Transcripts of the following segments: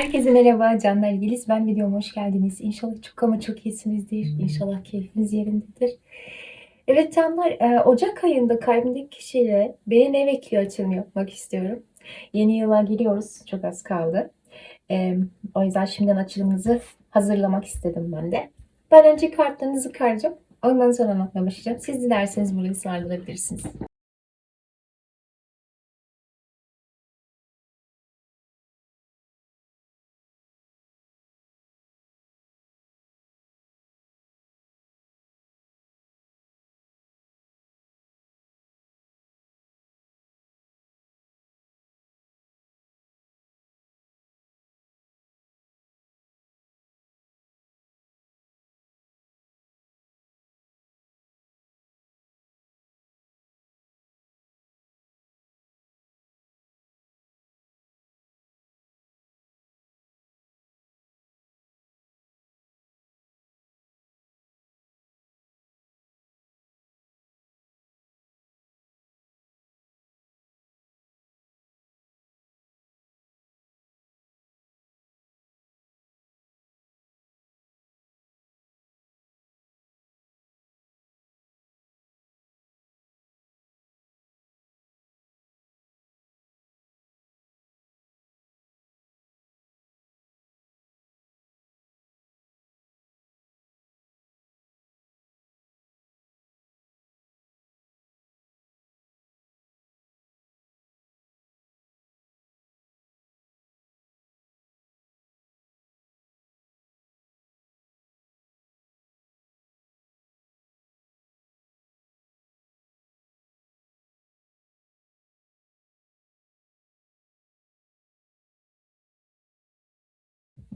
Herkese merhaba canlar İngiliz. Ben videoma hoş geldiniz. İnşallah çok ama çok iyisinizdir. İnşallah keyfiniz yerindedir. Evet canlar e, Ocak ayında kalbimdeki kişiyle beni ne bekliyor açılımı yapmak istiyorum. Yeni yıla giriyoruz. Çok az kaldı. E, o yüzden şimdiden açılımınızı hazırlamak istedim ben de. Ben önce kartlarınızı karacağım. Ondan sonra anlatmaya başlayacağım. Siz dilerseniz burayı sardırabilirsiniz.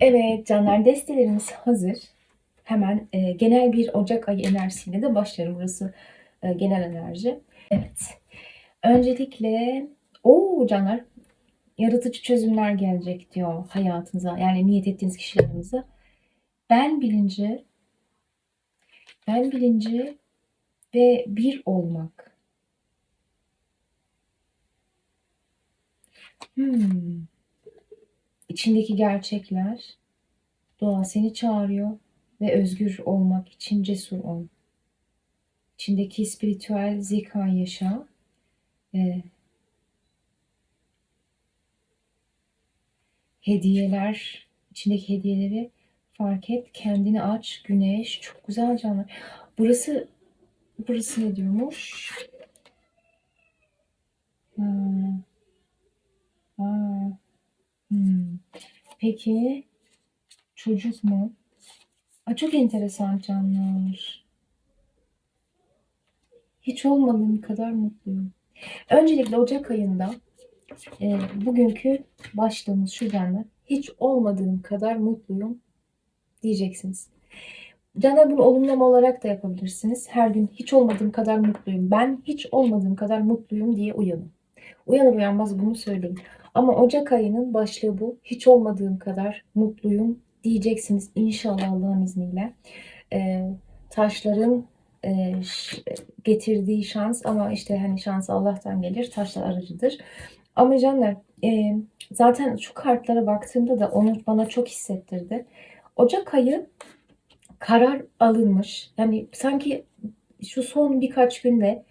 Evet canlar destelerimiz hazır. Hemen e, genel bir Ocak ayı enerjisiyle de başlarım. Burası e, genel enerji. Evet. Öncelikle o canlar yaratıcı çözümler gelecek diyor hayatınıza. Yani niyet ettiğiniz kişilerinize. Ben bilinci ben bilinci ve bir olmak. Hmm. İçindeki gerçekler, doğa seni çağırıyor ve özgür olmak için cesur ol. İçindeki spiritüel zeka yaşa. E, hediyeler, içindeki hediyeleri fark et, kendini aç, güneş, çok güzel canlı. Burası, burası ne diyormuş? Hmm. Aa. Hmm. Peki çocuk mu? Aa, çok enteresan canlar. Hiç olmadığım kadar mutluyum. Öncelikle Ocak ayında e, bugünkü başlığımız şu canlar. Hiç olmadığım kadar mutluyum diyeceksiniz. Canlar bunu olumlama olarak da yapabilirsiniz. Her gün hiç olmadığım kadar mutluyum. Ben hiç olmadığım kadar mutluyum diye uyanın. Uyanır uyanmaz bunu söyleyin. Ama Ocak ayının başlığı bu. Hiç olmadığım kadar mutluyum diyeceksiniz inşallah Allah'ın izniyle. E, taşların e, getirdiği şans ama işte hani şans Allah'tan gelir. Taşlar aracıdır. Ama canlar e, zaten şu kartlara baktığımda da onu bana çok hissettirdi. Ocak ayı karar alınmış. Yani sanki şu son birkaç günde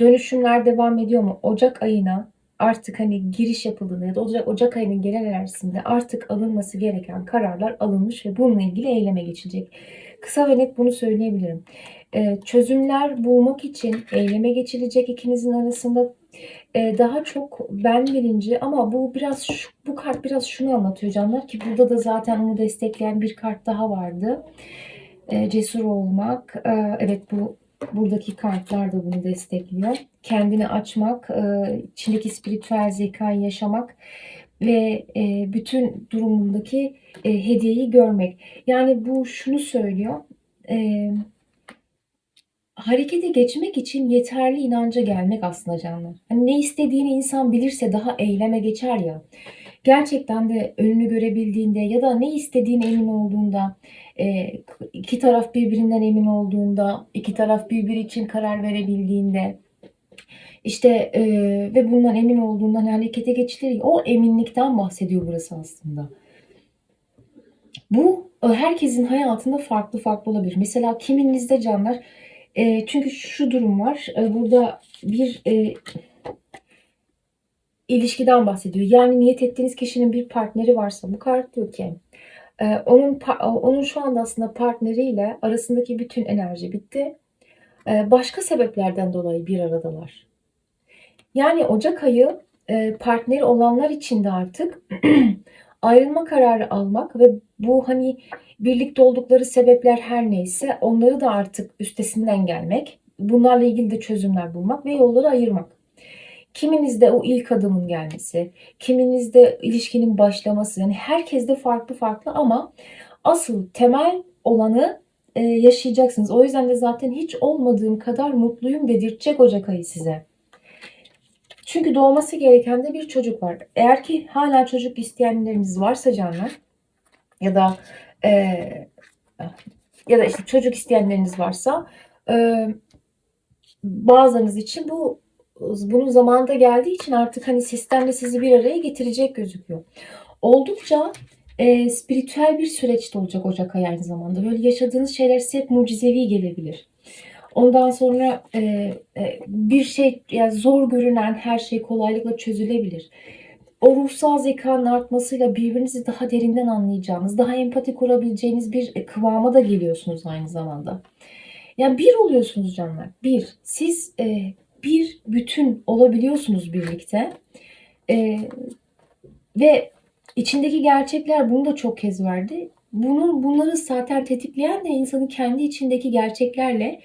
dönüşümler devam ediyor mu? Ocak ayına artık hani giriş yapıldığında ya da Ocak, Ocak ayının genel enerjisinde artık alınması gereken kararlar alınmış ve bununla ilgili eyleme geçilecek. Kısa ve net bunu söyleyebilirim. Ee, çözümler bulmak için eyleme geçilecek ikinizin arasında ee, daha çok ben bilinci ama bu biraz şu, bu kart biraz şunu anlatıyor canlar ki burada da zaten onu destekleyen bir kart daha vardı. Ee, cesur olmak. Ee, evet bu Buradaki kartlar da bunu destekliyor. Kendini açmak, e, içindeki spiritüel zekayı yaşamak ve e, bütün durumundaki e, hediyeyi görmek. Yani bu şunu söylüyor. Harekete geçmek için yeterli inanca gelmek aslında canlar. Hani ne istediğini insan bilirse daha eyleme geçer ya gerçekten de önünü görebildiğinde ya da ne istediğine emin olduğunda, e, iki taraf birbirinden emin olduğunda, iki taraf birbiri için karar verebildiğinde, işte e, ve bundan emin olduğundan harekete geçilir. O eminlikten bahsediyor burası aslında. Bu e, herkesin hayatında farklı farklı olabilir. Mesela kiminizde canlar çünkü şu durum var. Burada bir ilişkiden bahsediyor. Yani niyet ettiğiniz kişinin bir partneri varsa bu kart diyor ki e, onun onun şu anda aslında partneriyle arasındaki bütün enerji bitti. E, başka sebeplerden dolayı bir aradalar. Yani Ocak ayı e, partneri olanlar için de artık ayrılma kararı almak ve bu hani birlikte oldukları sebepler her neyse onları da artık üstesinden gelmek. Bunlarla ilgili de çözümler bulmak ve yolları ayırmak. Kiminizde o ilk adımın gelmesi, kiminizde ilişkinin başlaması. Yani herkeste farklı farklı ama asıl temel olanı e, yaşayacaksınız. O yüzden de zaten hiç olmadığım kadar mutluyum dedirtecek Ocak ayı size. Çünkü doğması gereken de bir çocuk var. Eğer ki hala çocuk isteyenleriniz varsa canlar ya da e, ya da işte çocuk isteyenleriniz varsa e, bazılarınız için bu bunun zamanında geldiği için artık hani sistemle sizi bir araya getirecek gözüküyor. Oldukça e, spiritüel bir süreçte olacak Ocak ayı aynı zamanda. Böyle yaşadığınız şeyler size hep mucizevi gelebilir. Ondan sonra e, e, bir şey yani zor görünen her şey kolaylıkla çözülebilir. O ruhsal zekanın artmasıyla birbirinizi daha derinden anlayacağınız, daha empati kurabileceğiniz bir e, kıvama da geliyorsunuz aynı zamanda. Yani bir oluyorsunuz canlar. Bir. Siz e, bir bütün olabiliyorsunuz birlikte. E, ve içindeki gerçekler bunu da çok kez verdi. Bunun bunları zaten tetikleyen de insanın kendi içindeki gerçeklerle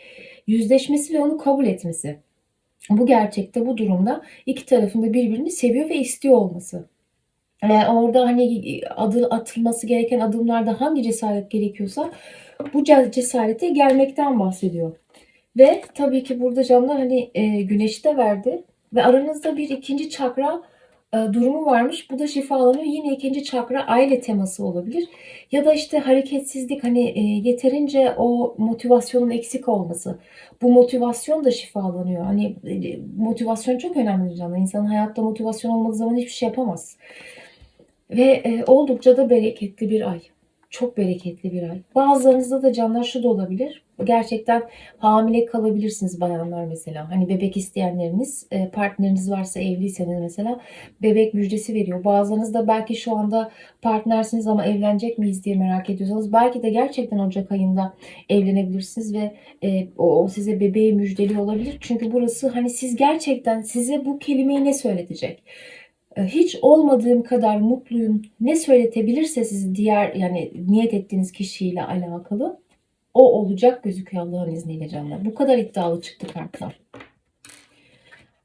yüzleşmesi ve onu kabul etmesi. Bu gerçekte bu durumda iki tarafında birbirini seviyor ve istiyor olması. Yani orada hani adı atılması gereken adımlarda hangi cesaret gerekiyorsa bu cesarete gelmekten bahsediyor. Ve tabii ki burada canlar hani e, güneşi de verdi ve aranızda bir ikinci çakra e, durumu varmış. Bu da şifalanıyor. Yine ikinci çakra aile teması olabilir. Ya da işte hareketsizlik hani e, yeterince o motivasyonun eksik olması. Bu motivasyon da şifalanıyor. Hani e, motivasyon çok önemli canlar. İnsanın hayatta motivasyon olmadığı zaman hiçbir şey yapamaz. Ve e, oldukça da bereketli bir ay. Çok bereketli bir ay. Bazılarınızda da canlar şu da olabilir. Gerçekten hamile kalabilirsiniz bayanlar mesela. Hani bebek isteyenleriniz, e, partneriniz varsa evliyseniz mesela bebek müjdesi veriyor. Bazılarınız da belki şu anda partnersiniz ama evlenecek miyiz diye merak ediyorsanız belki de gerçekten Ocak ayında evlenebilirsiniz ve e, o, size bebeği müjdeli olabilir. Çünkü burası hani siz gerçekten size bu kelimeyi ne söyletecek? E, hiç olmadığım kadar mutluyum ne söyletebilirse sizi diğer yani niyet ettiğiniz kişiyle alakalı o olacak gözüküyor Allah'ın izniyle canlar. Bu kadar iddialı çıktı kartlar.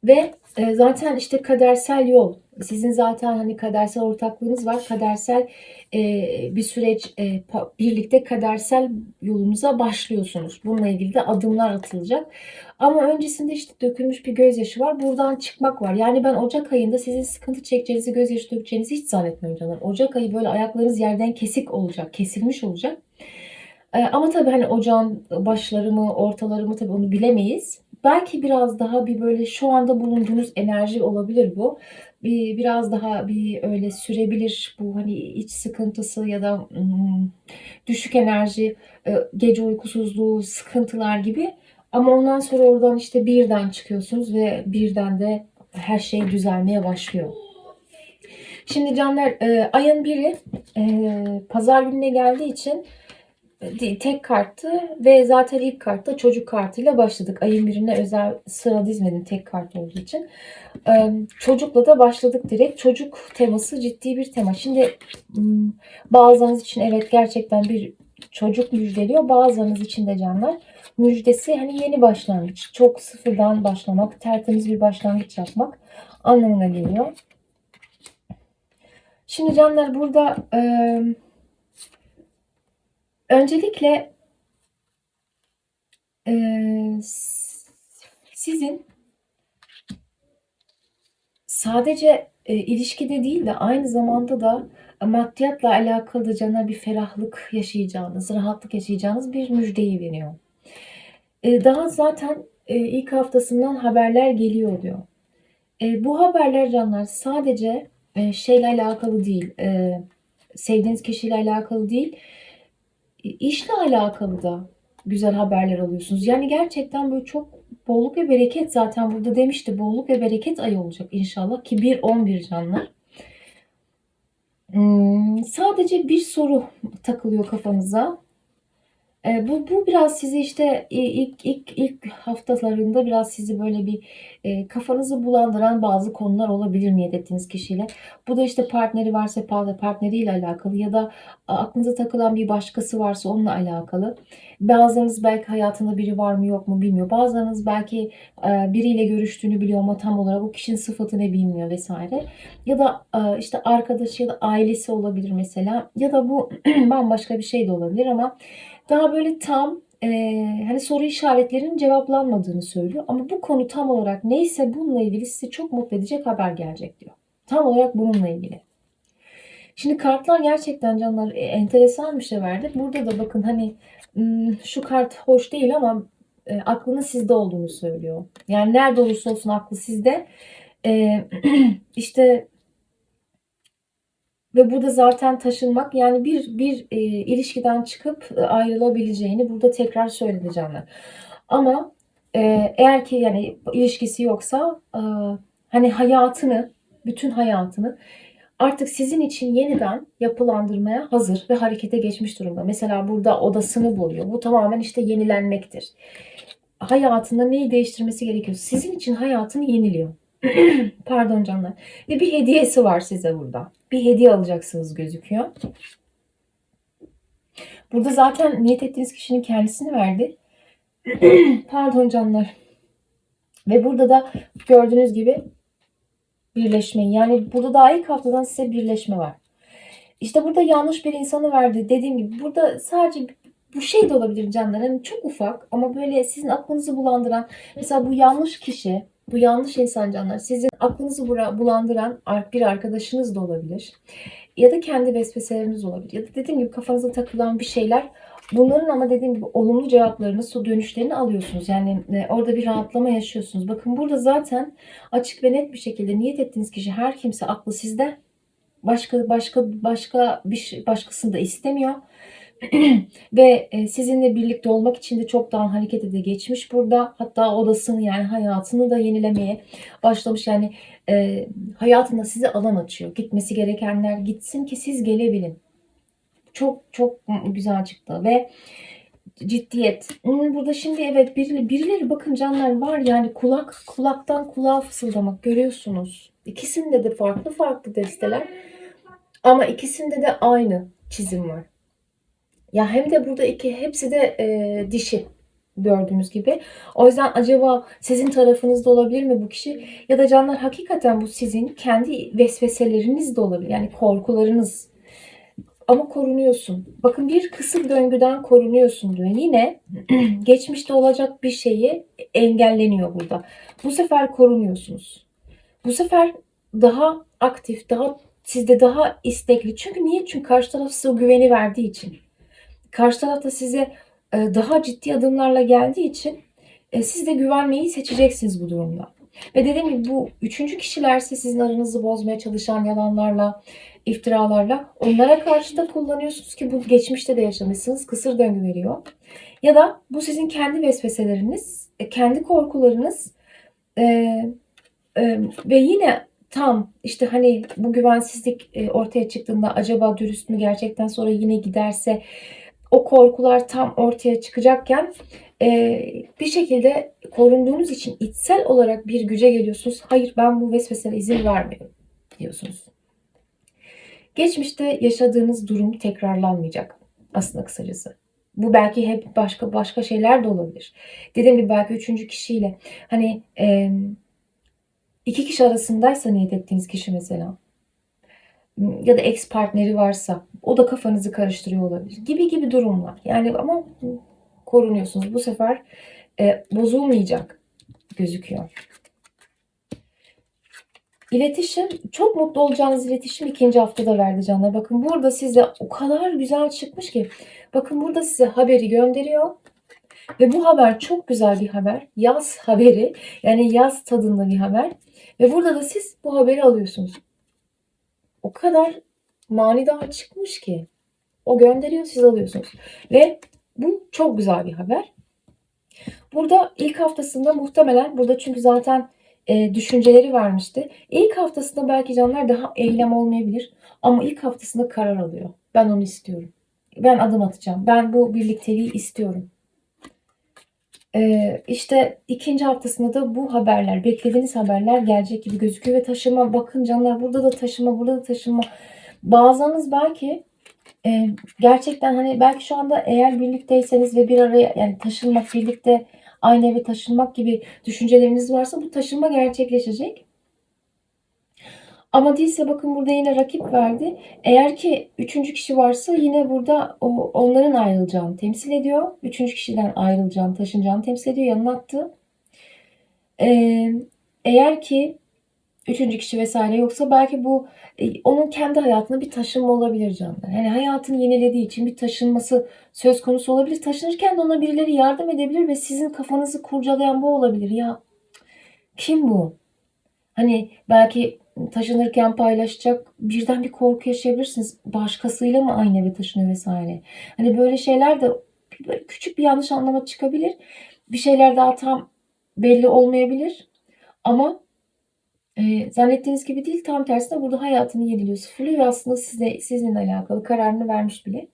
Ve e, zaten işte kadersel yol. Sizin zaten hani kadersel ortaklığınız var. Kadersel e, bir süreç e, birlikte kadersel yolunuza başlıyorsunuz. Bununla ilgili de adımlar atılacak. Ama öncesinde işte dökülmüş bir gözyaşı var. Buradan çıkmak var. Yani ben Ocak ayında sizin sıkıntı çekeceğinizi, gözyaşı dökeceğinizi hiç zannetmiyorum canlar. Ocak ayı böyle ayaklarınız yerden kesik olacak, kesilmiş olacak. E, ama tabii hani ocağın başları mı, ortaları mı tabii onu bilemeyiz. Belki biraz daha bir böyle şu anda bulunduğunuz enerji olabilir bu. Bir, biraz daha bir öyle sürebilir bu hani iç sıkıntısı ya da düşük enerji, e, gece uykusuzluğu, sıkıntılar gibi. Ama ondan sonra oradan işte birden çıkıyorsunuz ve birden de her şey düzelmeye başlıyor. Şimdi canlar e, ayın biri e, pazar gününe geldiği için tek karttı ve zaten ilk kartta çocuk kartıyla başladık. Ayın birine özel sıra dizmedim tek kart olduğu için. Çocukla da başladık direkt. Çocuk teması ciddi bir tema. Şimdi bazılarınız için evet gerçekten bir çocuk müjdeliyor. Bazılarınız için de canlar müjdesi hani yeni başlangıç. Çok sıfırdan başlamak, tertemiz bir başlangıç yapmak anlamına geliyor. Şimdi canlar burada e, Öncelikle e, sizin sadece e, ilişkide değil de aynı zamanda da maddiyatla alakalı cana bir ferahlık yaşayacağınız, rahatlık yaşayacağınız bir müjdeyi veriyor. E, daha zaten e, ilk haftasından haberler geliyor diyor. E, bu haberler canlar sadece e, şeyle alakalı değil. E, sevdiğiniz kişiyle alakalı değil, işle alakalı da güzel haberler alıyorsunuz. Yani gerçekten böyle çok bolluk ve bereket zaten burada demişti. Bolluk ve bereket ayı olacak inşallah ki 1-11 canlar. Hmm, sadece bir soru takılıyor kafanıza. E, bu, bu biraz sizi işte ilk, ilk, ilk haftalarında biraz sizi böyle bir e, kafanızı bulandıran bazı konular olabilir niyet ettiğiniz kişiyle. Bu da işte partneri varsa pa- partneriyle alakalı ya da aklınıza takılan bir başkası varsa onunla alakalı. Bazılarınız belki hayatında biri var mı yok mu bilmiyor. Bazılarınız belki e, biriyle görüştüğünü biliyor ama tam olarak o kişinin sıfatı ne bilmiyor vesaire. Ya da e, işte arkadaşı ya da ailesi olabilir mesela. Ya da bu bambaşka bir şey de olabilir ama daha böyle tam e, hani soru işaretlerinin cevaplanmadığını söylüyor. Ama bu konu tam olarak neyse bununla ilgili sizi çok mutlu edecek haber gelecek diyor. Tam olarak bununla ilgili. Şimdi kartlar gerçekten canlar e, enteresan bir şey verdi. Burada da bakın hani hmm, şu kart hoş değil ama e, aklının sizde olduğunu söylüyor. Yani nerede olursa olsun aklı sizde. E, işte ve burada zaten taşınmak yani bir bir e, ilişkiden çıkıp e, ayrılabileceğini burada tekrar söyledi. Ama e, eğer ki yani ilişkisi yoksa e, hani hayatını, bütün hayatını artık sizin için yeniden yapılandırmaya hazır ve harekete geçmiş durumda. Mesela burada odasını boyuyor. Bu tamamen işte yenilenmektir. Hayatında neyi değiştirmesi gerekiyor? Sizin için hayatını yeniliyor. Pardon canlar. Ve bir hediyesi var size burada. Bir hediye alacaksınız gözüküyor. Burada zaten niyet ettiğiniz kişinin kendisini verdi. Pardon canlar. Ve burada da gördüğünüz gibi birleşmeyi. Yani burada daha ilk haftadan size birleşme var. İşte burada yanlış bir insanı verdi. Dediğim gibi burada sadece bu şey de olabilir canlar. Hani çok ufak ama böyle sizin aklınızı bulandıran mesela bu yanlış kişi bu yanlış insan canlar. Sizin aklınızı bulandıran bir arkadaşınız da olabilir. Ya da kendi vesveseleriniz olabilir. Ya da dediğim gibi kafanıza takılan bir şeyler. Bunların ama dediğim gibi olumlu cevaplarını, su dönüşlerini alıyorsunuz. Yani e, orada bir rahatlama yaşıyorsunuz. Bakın burada zaten açık ve net bir şekilde niyet ettiğiniz kişi her kimse aklı sizde. Başka başka başka bir şey, başkasını da istemiyor. Ve e, sizinle birlikte olmak için de çoktan harekete de geçmiş burada. Hatta odasını yani hayatını da yenilemeye başlamış. Yani e, hayatında size alan açıyor. Gitmesi gerekenler gitsin ki siz gelebilin. Çok çok güzel çıktı ve ciddiyet. Hmm, burada şimdi evet birileri, birileri bakın canlar var yani kulak kulaktan kulağa fısıldamak görüyorsunuz. İkisinde de farklı farklı desteler ama ikisinde de aynı çizim var. Ya hem de burada iki hepsi de e, dişi gördüğünüz gibi. O yüzden acaba sizin tarafınızda olabilir mi bu kişi? Ya da canlar hakikaten bu sizin kendi vesveseleriniz de olabilir. Yani korkularınız. Ama korunuyorsun. Bakın bir kısır döngüden korunuyorsun diyor. Yine geçmişte olacak bir şeyi engelleniyor burada. Bu sefer korunuyorsunuz. Bu sefer daha aktif, daha sizde daha istekli. Çünkü niye? Çünkü karşı taraf size o güveni verdiği için. Karşı tarafta size e, daha ciddi adımlarla geldiği için e, siz de güvenmeyi seçeceksiniz bu durumda. Ve dediğim gibi bu üçüncü kişilerse sizin aranızı bozmaya çalışan yalanlarla, iftiralarla onlara karşı da kullanıyorsunuz ki bu geçmişte de yaşamışsınız. Kısır döngü veriyor. Ya da bu sizin kendi vesveseleriniz, e, kendi korkularınız e, e, ve yine tam işte hani bu güvensizlik ortaya çıktığında acaba dürüst mü gerçekten sonra yine giderse o korkular tam ortaya çıkacakken e, bir şekilde korunduğunuz için içsel olarak bir güce geliyorsunuz. Hayır ben bu vesvesene izin vermiyorum diyorsunuz. Geçmişte yaşadığınız durum tekrarlanmayacak aslında kısacası. Bu belki hep başka başka şeyler de olabilir. Dediğim gibi belki üçüncü kişiyle hani e, iki kişi arasındaysa niyet ettiğiniz kişi mesela ya da ex partneri varsa o da kafanızı karıştırıyor olabilir gibi gibi durumlar. Yani ama korunuyorsunuz. Bu sefer e, bozulmayacak gözüküyor. İletişim, çok mutlu olacağınız iletişim ikinci haftada verdi canlar. Bakın burada size o kadar güzel çıkmış ki. Bakın burada size haberi gönderiyor. Ve bu haber çok güzel bir haber. Yaz haberi. Yani yaz tadında bir haber. Ve burada da siz bu haberi alıyorsunuz o kadar manidar çıkmış ki. O gönderiyor siz alıyorsunuz. Ve bu çok güzel bir haber. Burada ilk haftasında muhtemelen burada çünkü zaten e, düşünceleri vermişti. İlk haftasında belki canlar daha eylem olmayabilir. Ama ilk haftasında karar alıyor. Ben onu istiyorum. Ben adım atacağım. Ben bu birlikteliği istiyorum. Ee, işte ikinci haftasında da bu haberler, beklediğiniz haberler gelecek gibi gözüküyor ve taşıma bakın canlar burada da taşıma, burada da taşıma. Bazılarınız belki e, gerçekten hani belki şu anda eğer birlikteyseniz ve bir araya yani taşınmak, birlikte aynı eve taşınmak gibi düşünceleriniz varsa bu taşınma gerçekleşecek. Ama değilse bakın burada yine rakip verdi. Eğer ki üçüncü kişi varsa yine burada o, onların ayrılacağını temsil ediyor. Üçüncü kişiden ayrılacağını, taşınacağını temsil ediyor. Yanına attı. Ee, eğer ki üçüncü kişi vesaire yoksa belki bu e, onun kendi hayatında bir taşınma olabilir canlar. Yani hayatını yenilediği için bir taşınması söz konusu olabilir. Taşınırken de ona birileri yardım edebilir ve sizin kafanızı kurcalayan bu olabilir. Ya kim bu? Hani belki taşınırken paylaşacak birden bir korku yaşayabilirsiniz. Başkasıyla mı aynı eve taşınıyor vesaire. Hani böyle şeyler de küçük bir yanlış anlama çıkabilir. Bir şeyler daha tam belli olmayabilir. Ama e, zannettiğiniz gibi değil tam tersine burada hayatını yeniliyor, sıfırlıyor ve aslında size, sizinle alakalı kararını vermiş bile.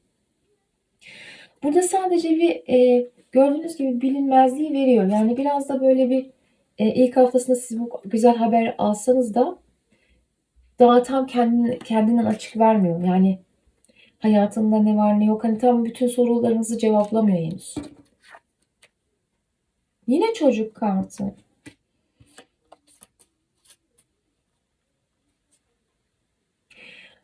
Burada sadece bir e, gördüğünüz gibi bilinmezliği veriyor. Yani biraz da böyle bir e, ilk haftasında siz bu güzel haber alsanız da daha tam kendini, kendinden açık vermiyor. Yani hayatında ne var ne yok. Hani tam bütün sorularınızı cevaplamıyor henüz. Yine çocuk kartı.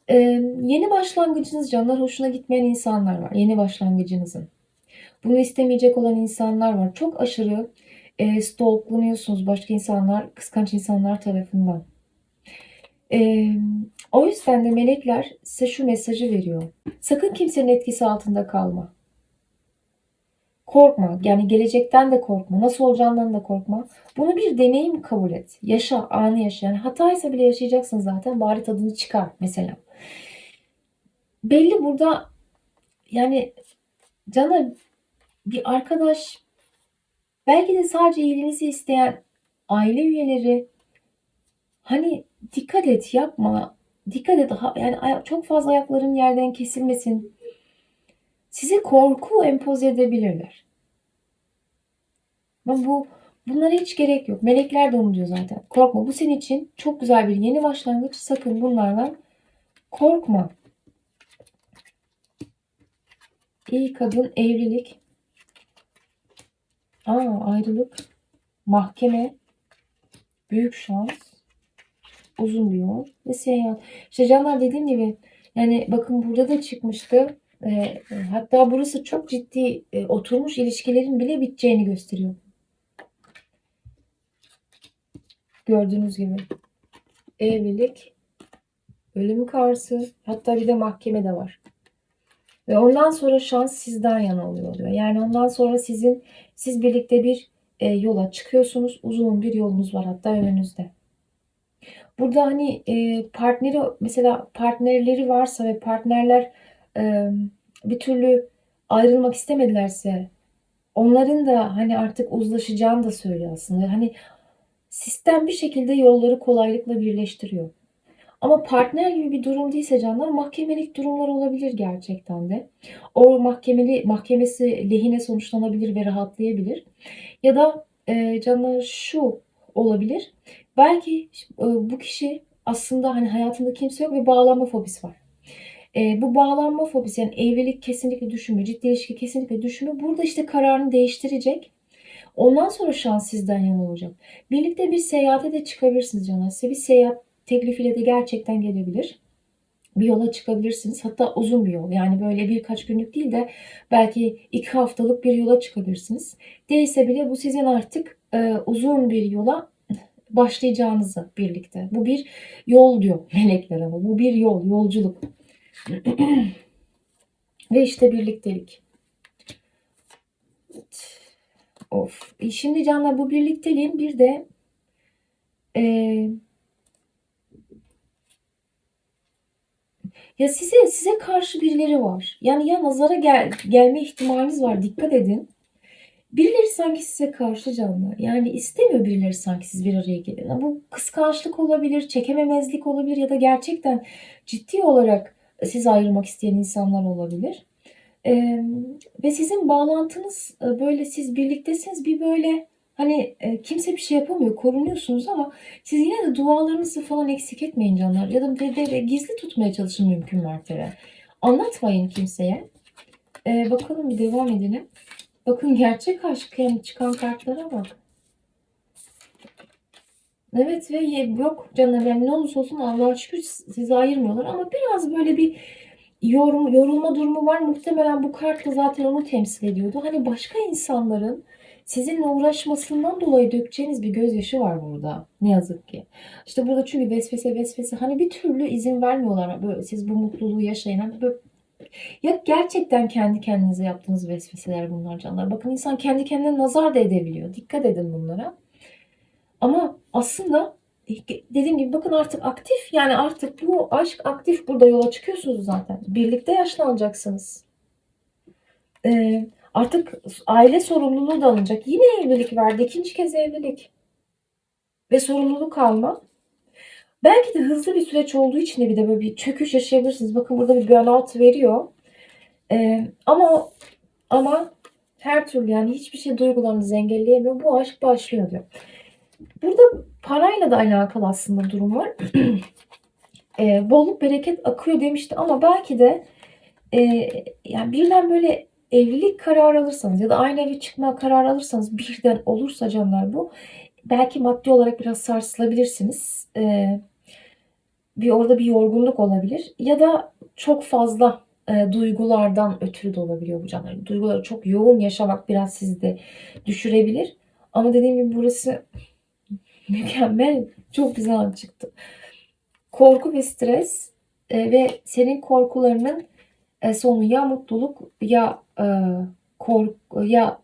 Ee, yeni başlangıcınız canlar hoşuna gitmeyen insanlar var. Yeni başlangıcınızın. Bunu istemeyecek olan insanlar var. Çok aşırı e, stalklanıyorsunuz başka insanlar, kıskanç insanlar tarafından. E, o yüzden de melekler size şu mesajı veriyor. Sakın kimsenin etkisi altında kalma. Korkma. Yani gelecekten de korkma. Nasıl olacağından da korkma. Bunu bir deneyim kabul et. Yaşa, anı yaşa. Yani hataysa bile yaşayacaksın zaten. Bari tadını çıkar mesela. Belli burada yani cana bir arkadaş belki de sadece iyiliğinizi isteyen aile üyeleri hani dikkat et yapma dikkat et yani çok fazla ayakların yerden kesilmesin size korku empoze edebilirler. Ama bu bunlara hiç gerek yok. Melekler de onu diyor zaten. Korkma. Bu senin için çok güzel bir yeni başlangıç. Sakın bunlardan korkma. İyi kadın evlilik. Aa, ayrılık. Mahkeme. Büyük şans. Uzun bir yol. Ve seyahat. İşte canlar dediğim gibi yani bakın burada da çıkmıştı. E, hatta burası çok ciddi e, oturmuş ilişkilerin bile biteceğini gösteriyor. Gördüğünüz gibi. Evlilik, ölüm karşı, hatta bir de mahkeme de var. Ve ondan sonra şans sizden yana oluyor. Yani ondan sonra sizin siz birlikte bir e, yola çıkıyorsunuz. Uzun bir yolunuz var hatta önünüzde. Burada hani e, partneri mesela partnerleri varsa ve partnerler e, bir türlü ayrılmak istemedilerse onların da hani artık uzlaşacağını da söylüyor aslında. Hani sistem bir şekilde yolları kolaylıkla birleştiriyor. Ama partner gibi bir durum değilse canlar mahkemelik durumlar olabilir gerçekten de. O mahkemeli mahkemesi lehine sonuçlanabilir ve rahatlayabilir. Ya da e, canlar şu olabilir. Belki e, bu kişi aslında hani hayatında kimse yok ve bağlanma fobisi var. E, bu bağlanma fobisi yani evlilik kesinlikle düşünmüyor, ciddi ilişki kesinlikle düşünmüyor. Burada işte kararını değiştirecek. Ondan sonra şans sizden yana olacak. Birlikte bir seyahate de çıkabilirsiniz canlar. Size bir seyahat teklifiyle de gerçekten gelebilir. Bir yola çıkabilirsiniz. Hatta uzun bir yol. Yani böyle birkaç günlük değil de belki iki haftalık bir yola çıkabilirsiniz. Değilse bile bu sizin artık e, uzun bir yola başlayacağınızı birlikte. Bu bir yol diyor melekler ama. Bu bir yol, yolculuk. Ve işte birliktelik. Of. E, şimdi canlar bu birlikteliğin bir de e, Ya size size karşı birileri var. Yani ya nazara gel, gelme ihtimaliniz var. Dikkat edin. Birileri sanki size karşı canlı. Yani istemiyor birileri sanki siz bir araya gelin. Bu kıskançlık olabilir, çekememezlik olabilir ya da gerçekten ciddi olarak sizi ayırmak isteyen insanlar olabilir. Ee, ve sizin bağlantınız e, böyle siz birliktesiniz bir böyle hani e, kimse bir şey yapamıyor korunuyorsunuz ama siz yine de dualarınızı falan eksik etmeyin canlar ya da de, de- gizli tutmaya çalışın mümkün mertebe. Anlatmayın kimseye. Ee, bakalım bir devam edelim. Bakın gerçek aşk yani çıkan kartlara bak. Evet ve yok canım yani ne olursa olsun Allah'a şükür sizi ayırmıyorlar ama biraz böyle bir yorum, yorulma durumu var. Muhtemelen bu kart da zaten onu temsil ediyordu. Hani başka insanların sizinle uğraşmasından dolayı dökeceğiniz bir gözyaşı var burada. Ne yazık ki. İşte burada çünkü vesvese vesvese hani bir türlü izin vermiyorlar. Böyle siz bu mutluluğu yaşayın. Hani böyle ya gerçekten kendi kendinize yaptığınız vesveseler bunlar canlar. Bakın insan kendi kendine nazar da edebiliyor. Dikkat edin bunlara. Ama aslında e, dediğim gibi bakın artık aktif yani artık bu aşk aktif burada yola çıkıyorsunuz zaten. Birlikte yaşlanacaksınız. Ee, artık aile sorumluluğu da alınacak. Yine evlilik verdi. ikinci kez evlilik. Ve sorumluluk alma. Belki de hızlı bir süreç olduğu için de bir de böyle bir çöküş yaşayabilirsiniz. Bakın burada bir burnout veriyor. Ee, ama ama her türlü yani hiçbir şey duygularınızı engelleyemiyor. Bu aşk başlıyor diyor. Burada parayla da alakalı aslında durum var. Ee, bolluk bereket akıyor demişti ama belki de e, yani birden böyle evlilik kararı alırsanız ya da aynı eve çıkma kararı alırsanız birden olursa canlar bu belki maddi olarak biraz sarsılabilirsiniz. Ee, bir orada bir yorgunluk olabilir ya da çok fazla e, duygulardan ötürü de olabiliyor bu canlar. Duyguları çok yoğun yaşamak biraz sizi de düşürebilir. Ama dediğim gibi burası mükemmel, çok güzel çıktı. Korku ve stres e, ve senin korkularının e, sonu ya mutluluk ya e, korku ya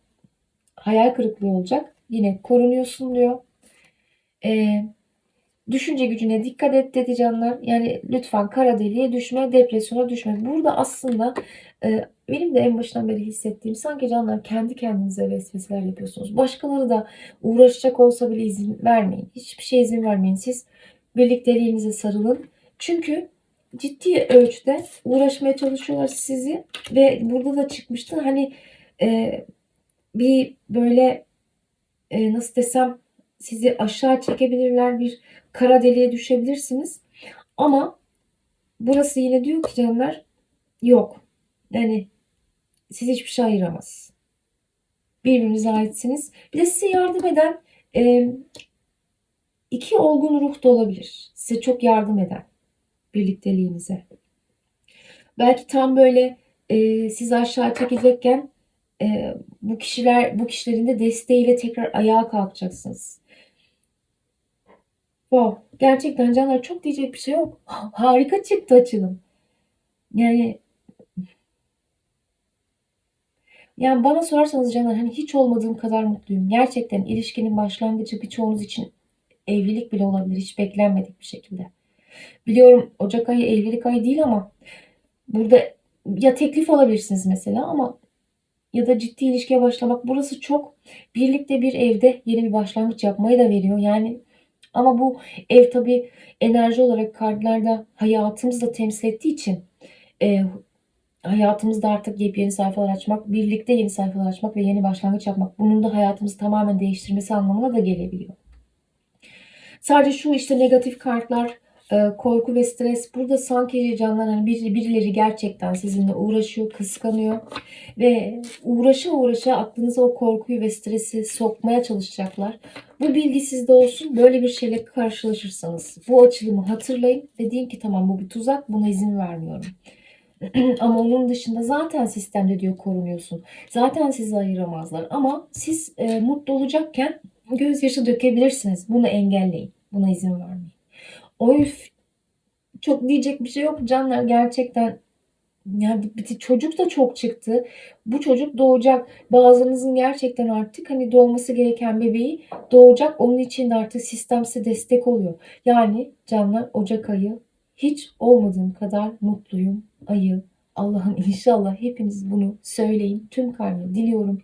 hayal kırıklığı olacak. Yine korunuyorsun diyor. E, düşünce gücüne dikkat et dedi canlar. Yani lütfen kara deliğe düşme, depresyona düşme. Burada aslında e, benim de en başından beri hissettiğim sanki canlar kendi kendinize vesveseler yapıyorsunuz. Başkaları da uğraşacak olsa bile izin vermeyin. Hiçbir şey izin vermeyin. Siz birlikteliğinize sarılın. Çünkü ciddi ölçüde uğraşmaya çalışıyorlar sizi ve burada da çıkmıştı hani e, bir böyle e, nasıl desem sizi aşağı çekebilirler bir kara deliğe düşebilirsiniz. Ama burası yine diyor ki canlar yok. Yani siz hiçbir şey ayıramaz. Birbirinize aitsiniz. Bir de size yardım eden e, iki olgun ruh da olabilir. Size çok yardım eden birlikteliğinize. Belki tam böyle e, sizi aşağı çekecekken e, bu kişiler bu kişilerin de desteğiyle tekrar ayağa kalkacaksınız. Wow, gerçekten canlar çok diyecek bir şey yok. Harika çıktı açılım. Yani yani bana sorarsanız canlar hani hiç olmadığım kadar mutluyum. Gerçekten ilişkinin başlangıcı birçoğunuz için evlilik bile olabilir hiç beklenmedik bir şekilde. Biliyorum Ocak ayı evlilik ayı değil ama burada ya teklif alabilirsiniz mesela ama ya da ciddi ilişkiye başlamak burası çok birlikte bir evde yeni bir başlangıç yapmayı da veriyor. Yani ama bu ev tabii enerji olarak kartlarda hayatımızı temsil ettiği için e, hayatımızda artık yepyeni sayfalar açmak, birlikte yeni sayfalar açmak ve yeni başlangıç yapmak bunun da hayatımızı tamamen değiştirmesi anlamına da gelebiliyor. Sadece şu işte negatif kartlar korku ve stres burada sanki canlar hani bir, birileri gerçekten sizinle uğraşıyor, kıskanıyor ve uğraşa uğraşa aklınıza o korkuyu ve stresi sokmaya çalışacaklar. Bu bilgi sizde olsun. Böyle bir şeyle karşılaşırsanız bu açılımı hatırlayın ve deyin ki tamam bu bir tuzak buna izin vermiyorum. Ama onun dışında zaten sistemde diyor korunuyorsun. Zaten sizi ayıramazlar. Ama siz e, mutlu olacakken gözyaşı dökebilirsiniz. Bunu engelleyin. Buna izin vermeyin. O üf, çok diyecek bir şey yok canlar gerçekten yani bir çocuk da çok çıktı. Bu çocuk doğacak. Bazınızın gerçekten artık hani doğması gereken bebeği doğacak. Onun için de artık sistem size destek oluyor. Yani canlar Ocak ayı hiç olmadığım kadar mutluyum ayı. Allah'ım inşallah hepiniz bunu söyleyin. Tüm kalbimle diliyorum.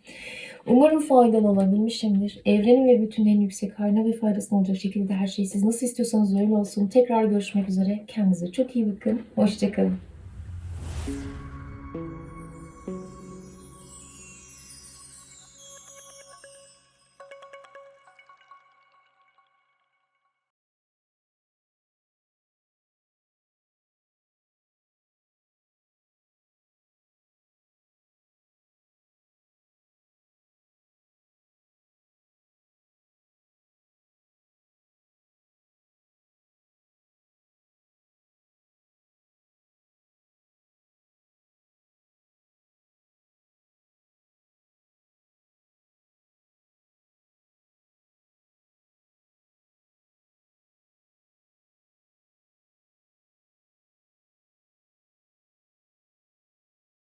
Umarım faydalı olabilmişimdir. Evrenin ve bütünün en yüksek hayrına ve faydasına olacak şekilde her şey siz nasıl istiyorsanız öyle olsun. Tekrar görüşmek üzere. Kendinize çok iyi bakın. Hoşçakalın.